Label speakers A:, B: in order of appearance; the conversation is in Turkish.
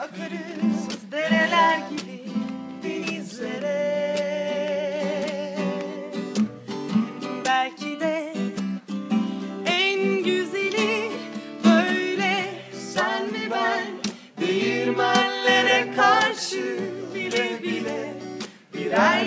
A: akarız dereler gibi denizlere. Belki de en güzeli böyle sen ve ben Değirmenlere karşı bile bile birer